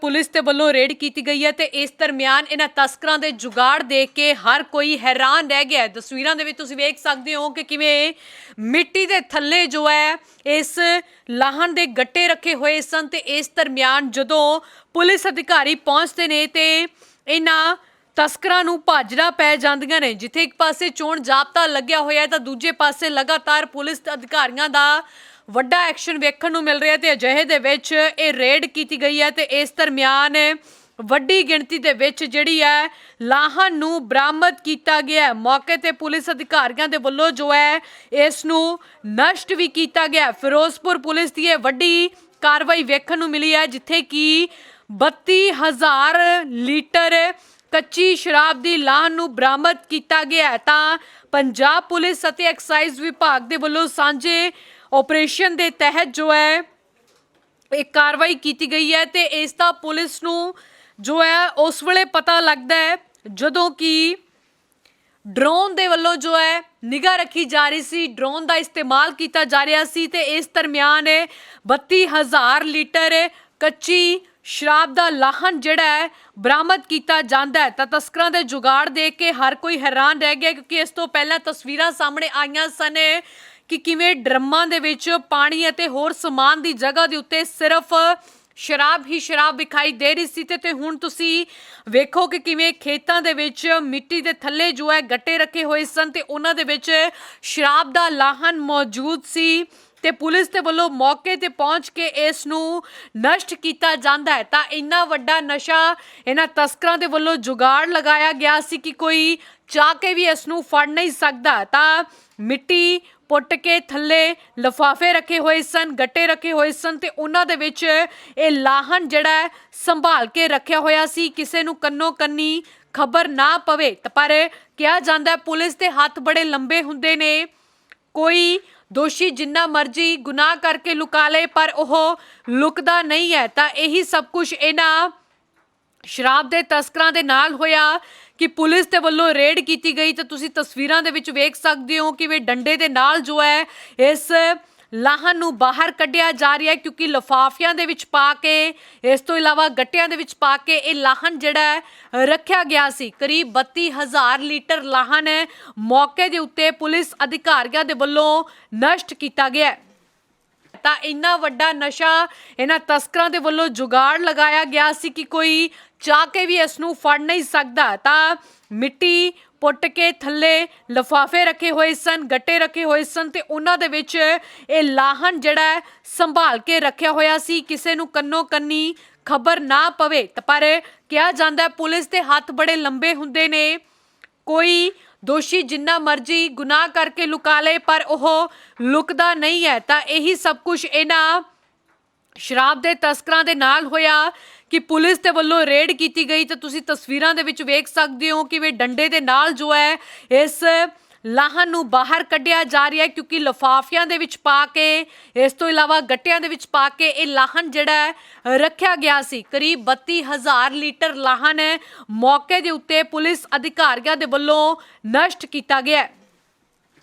Police ਦੇ ਵੱਲੋਂ raid ਕੀਤੀ ਗਈ ਹੈ ਤੇ ਇਸ ਦਰਮਿਆਨ ਇਹਨਾਂ ਤਸਕਰਾਂ ਦੇ ਜੁਗਾੜ ਦੇਖ ਕੇ ਹਰ ਕੋਈ ਹੈਰਾਨ ਰਹਿ ਗਿਆ ਹੈ। ਤਸਵੀਰਾਂ ਦੇ ਵਿੱਚ ਤੁਸੀਂ ਵੇਖ ਸਕਦੇ ਹੋ ਕਿ ਕਿਵੇਂ ਮਿੱਟੀ ਦੇ ਥੱਲੇ ਜੋ ਹੈ, ਇਸ ਲਾਹਣ ਦੇ ਗੱਟੇ ਰੱਖੇ ਹੋਏ ਸਨ ਤੇ ਇਸ ਦਰਮਿਆਨ ਜਦੋਂ ਪੁਲਿਸ ਅਧਿਕਾਰੀ ਪਹੁੰਚਦੇ ਨੇ ਤੇ ਇਹਨਾਂ ਤਸਕਰਾਂ ਨੂੰ ਭਾਜੜਾ ਪੈ ਜਾਂਦੀਆਂ ਨੇ। ਜਿੱਥੇ ਇੱਕ ਪਾਸੇ ਚੋਣ ਜਾਬਤਾ ਲੱਗਿਆ ਹੋਇਆ ਹੈ ਤਾਂ ਦੂਜੇ ਪਾਸੇ ਲਗਾਤਾਰ ਪੁਲਿਸ ਅਧਿਕਾਰੀਆਂ ਦਾ ਵੱਡਾ ਐਕਸ਼ਨ ਵੇਖਣ ਨੂੰ ਮਿਲ ਰਿਹਾ ਤੇ ਅਜਿਹੇ ਦੇ ਵਿੱਚ ਇਹ ਰੇਡ ਕੀਤੀ ਗਈ ਹੈ ਤੇ ਇਸ ਦਰਮਿਆਨ ਵੱਡੀ ਗਿਣਤੀ ਦੇ ਵਿੱਚ ਜਿਹੜੀ ਹੈ ਲਾਹਾਂ ਨੂੰ ਬਰਾਮਦ ਕੀਤਾ ਗਿਆ ਹੈ। ਮੌਕੇ ਤੇ ਪੁਲਿਸ ਅਧਿਕਾਰੀਆਂ ਦੇ ਵੱਲੋਂ ਜੋ ਹੈ ਇਸ ਨੂੰ ਨਸ਼ਟ ਵੀ ਕੀਤਾ ਗਿਆ ਫਿਰੋਜ਼ਪੁਰ ਪੁਲਿਸ ਦੀ ਇਹ ਵੱਡੀ ਕਾਰਵਾਈ ਵੇਖਣ ਨੂੰ ਮਿਲੀ ਹੈ, ਜਿੱਥੇ ਕਿ 32000 ਲੀਟਰ ਕੱਚੀ ਸ਼ਰਾਬ ਦੀ ਲਾਹਨ ਨੂੰ ਬਰਾਮਦ ਕੀਤਾ ਗਿਆ ਤਾਂ ਪੰਜਾਬ ਪੁਲਿਸ ਅਤੇ ਐਕਸਾਈਜ਼ ਵਿਭਾਗ ਦੇ ਵੱਲੋਂ ਸਾਂਝੇ ਆਪਰੇਸ਼ਨ ਦੇ ਤਹਿਤ ਜੋ ਹੈ, ਇਹ ਕਾਰਵਾਈ ਕੀਤੀ ਗਈ ਹੈ ਤੇ ਇਸ ਦਾ ਪੁਲਿਸ ਨੂੰ ਜੋ ਹੈ, ਉਸ ਵੇਲੇ ਪਤਾ ਲੱਗਦਾ ਹੈ ਜਦੋਂ ਕਿ ਡਰੋਨ ਦੇ ਵੱਲੋਂ ਜੋ ਹੈ, ਨਿਗਾਹ ਰੱਖੀ ਜਾ ਰਹੀ ਸੀ, ਡਰੋਨ ਦਾ ਇਸਤੇਮਾਲ ਕੀਤਾ ਜਾ ਰਿਹਾ ਸੀ ਤੇ ਇਸ ਦਰਮਿਆਨ 32000 ਲੀਟਰ ਕੱਚੀ ਸ਼ਰਾਬ ਦਾ ਲਾਹਨ ਜਿਹੜਾ ਹੈ, ਬਰਾਮਦ ਕੀਤਾ ਜਾਂਦਾ ਹੈ। ਤਾਂ ਤਸਕਰਾਂ ਦੇ ਜੁਗਾੜ ਦੇਖ ਕੇ ਹਰ ਕੋਈ ਹੈਰਾਨ ਰਹਿ ਗਿਆ ਕਿਉਂਕਿ ਇਸ ਤੋਂ ਪਹਿਲਾਂ ਤਸਵੀਰਾਂ ਸਾਹਮਣੇ ਆਈਆਂ ਸਨ ਕਿ ਕਿਵੇਂ ਡਰਮਾਂ ਦੇ ਵਿੱਚ ਪਾਣੀ ਅਤੇ ਹੋਰ ਸਮਾਨ ਦੀ ਜਗ੍ਹਾ ਦੇ ਉੱਤੇ ਸਿਰਫ ਸ਼ਰਾਬ ਹੀ ਸ਼ਰਾਬ ਵਿਖਾਈ ਦੇ ਰਹੀ ਸੀ ਤੇ ਹੁਣ ਤੁਸੀਂ ਵੇਖੋ ਕਿ ਕਿਵੇਂ ਖੇਤਾਂ ਦੇ ਵਿੱਚ ਮਿੱਟੀ ਦੇ ਥੱਲੇ ਜੋ ਹੈ ਗੱਟੇ ਰੱਖੇ ਹੋਏ ਸਨ ਤੇ ਉਹਨਾਂ ਦੇ ਵਿੱਚ ਸ਼ਰਾਬ ਦਾ ਲਾਹਨ ਮੌਜੂਦ ਸੀ ਤੇ ਪੁਲਿਸ ਦੇ ਵੱਲੋਂ ਮੌਕੇ ਤੇ ਪਹੁੰਚ ਕੇ ਇਸ ਨੂੰ ਨਸ਼ਟ ਕੀਤਾ ਜਾਂਦਾ ਹੈ। ਤਾਂ ਇੰਨਾ ਵੱਡਾ ਨਸ਼ਾ ਇਹਨਾਂ ਤਸਕਰਾਂ ਦੇ ਵੱਲੋਂ ਜੁਗਾੜ ਲਗਾਇਆ ਗਿਆ ਸੀ ਕਿ ਕੋਈ ਚਾਹ ਕੇ ਵੀ ਇਸ ਨੂੰ ਫੜ ਨਹੀਂ ਸਕਦਾ। ਤਾਂ ਮਿੱਟੀ ਪੁੱਟ ਕੇ ਥੱਲੇ ਲਫਾਫੇ ਰੱਖੇ ਹੋਏ ਸਨ, ਗੱਟੇ ਰੱਖੇ ਹੋਏ ਸਨ ਤੇ ਉਹਨਾਂ ਦੇ ਵਿੱਚ ਇਹ ਲਾਹਨ ਜਿਹੜਾ ਸੰਭਾਲ ਕੇ ਰੱਖਿਆ ਹੋਇਆ ਸੀ। ਕਿਸੇ ਨੂੰ ਕੰਨੋ ਕੰਨੀ ਖਬਰ ਨਾ ਪਵੇ ਤਾਂ ਪਰ ਕਿਹਾ ਜਾਂਦਾ ਪੁਲਿਸ ਦੇ ਹੱਥ ਬੜੇ ਲੰਬੇ ਹੁੰਦੇ ਨੇ। ਕੋਈ ਦੋਸ਼ੀ ਜਿੰਨਾ ਮਰਜ਼ੀ ਗੁਨਾਹ ਕਰਕੇ ਲੁਕਾ ਲੇ ਪਰ ਉਹ ਲੁਕਦਾ ਨਹੀਂ ਹੈ। ਤਾਂ ਇਹੀ ਸਭ ਕੁਝ ਇਹਨਾਂ ਸ਼ਰਾਬ ਦੇ ਤਸਕਰਾਂ ਦੇ ਨਾਲ ਹੋਇਆ। ਕਿ ਪੁਲਿਸ ਦੇ ਵੱਲੋਂ ਰੇਡ ਕੀਤੀ ਗਈ ਤਾਂ ਤੁਸੀਂ ਤਸਵੀਰਾਂ ਦੇ ਵਿੱਚ ਵੇਖ ਸਕਦੇ ਹੋ ਕਿ ਵੀ ਡੰਡੇ ਦੇ ਨਾਲ ਜੋ ਹੈ ਇਸ ਲਾਹਨ ਨੂੰ ਬਾਹਰ ਕੱਢਿਆ ਜਾ ਰਿਹਾ ਹੈ ਕਿਉਂਕਿ ਲਫਾਫਿਆਂ ਦੇ ਵਿੱਚ ਪਾ ਕੇ, ਇਸ ਤੋਂ ਇਲਾਵਾ ਗੱਟਿਆਂ ਦੇ ਵਿੱਚ ਪਾ ਕੇ ਇਹ ਲਾਹਨ ਜਿਹੜਾ ਹੈ, ਰੱਖਿਆ ਗਿਆ ਸੀ। ਕਰੀਬ 32000 ਲੀਟਰ ਲਾਹਨ ਮੌਕੇ ਦੇ ਉੱਤੇ ਪੁਲਿਸ ਅਧਿਕਾਰੀਆਂ ਦੇ ਵੱਲੋਂ ਨਸ਼ਟ ਕੀਤਾ ਗਿਆ ਹੈ। ਤਾਂ ਇੰਨਾ ਵੱਡਾ ਨਸ਼ਾ ਇਹਨਾਂ ਤਸਕਰਾਂ ਦੇ ਵੱਲੋਂ ਜੁਗਾੜ ਲਗਾਇਆ ਗਿਆ ਸੀ ਕਿ ਕੋਈ ਚਾਹ ਕੇ ਵੀ ਇਸ ਨੂੰ ਫੜ ਨਹੀਂ ਸਕਦਾ। ਤਾਂ ਮਿੱਟੀ ਪੁੱਟ ਕੇ ਥੱਲੇ ਲਫਾਫੇ ਰੱਖੇ ਹੋਏ ਸਨ, ਗੱਟੇ ਰੱਖੇ ਹੋਏ ਸਨ ਤੇ ਉਹਨਾਂ ਦੇ ਵਿੱਚ ਇਹ ਲਾਹਨ ਜਿਹੜਾ ਸੰਭਾਲ ਕੇ ਰੱਖਿਆ ਹੋਇਆ ਸੀ। ਕਿਸੇ ਨੂੰ ਕੰਨੋ ਕੰਨੀ ਖਬਰ ਨਾ ਪਵੇ। ਤਾਂ ਪਰ ਕਿਹਾ ਜਾਂਦਾ ਪੁਲਿਸ ਦੇ ਹੱਥ ਬੜੇ ਲੰਬੇ ਹੁੰਦੇ ਨੇ। ਕੋਈ ਦੋਸ਼ੀ ਜਿੰਨਾ ਮਰਜ਼ੀ ਗੁਨਾਹ ਕਰਕੇ ਲੁਕਾ ਲੇ, ਪਰ ਉਹ ਲੁਕਦਾ ਨਹੀਂ ਹੈ। ਤਾਂ ਇਹੀ ਸਭ ਕੁਝ ਇਹਨਾਂ ਸ਼ਰਾਬ ਦੇ ਤਸਕਰਾਂ ਦੇ ਨਾਲ ਹੋਇਆ ਕਿ ਪੁਲਿਸ ਦੇ ਵੱਲੋਂ ਰੇਡ ਕੀਤੀ ਗਈ। ਤਾਂ ਤੁਸੀਂ ਤਸਵੀਰਾਂ ਦੇ ਵਿੱਚ ਵੇਖ ਸਕਦੇ ਹੋ ਕਿ ਵੀ ਡੰਡੇ ਦੇ ਨਾਲ ਜੋ ਹੈ, ਇਸ ਲਾਹਨ ਨੂੰ ਬਾਹਰ ਕੱਢਿਆ ਜਾ ਰਿਹਾ ਹੈ ਕਿਉਂਕਿ ਲਫਾਫਿਆਂ ਦੇ ਵਿੱਚ ਪਾ ਕੇ, ਇਸ ਤੋਂ ਇਲਾਵਾ ਗੱਟਿਆਂ ਦੇ ਵਿੱਚ ਪਾ ਕੇ ਇਹ ਲਾਹਨ ਜਿਹੜਾ ਹੈ ਰੱਖਿਆ ਗਿਆ ਸੀ। ਕਰੀਬ 32000 ਲੀਟਰ ਲਾਹਨ ਮੌਕੇ ਦੇ ਉੱਤੇ ਪੁਲਿਸ ਅਧਿਕਾਰੀਆਂ ਦੇ ਵੱਲੋਂ ਨਸ਼ਟ ਕੀਤਾ ਗਿਆ ਹੈ।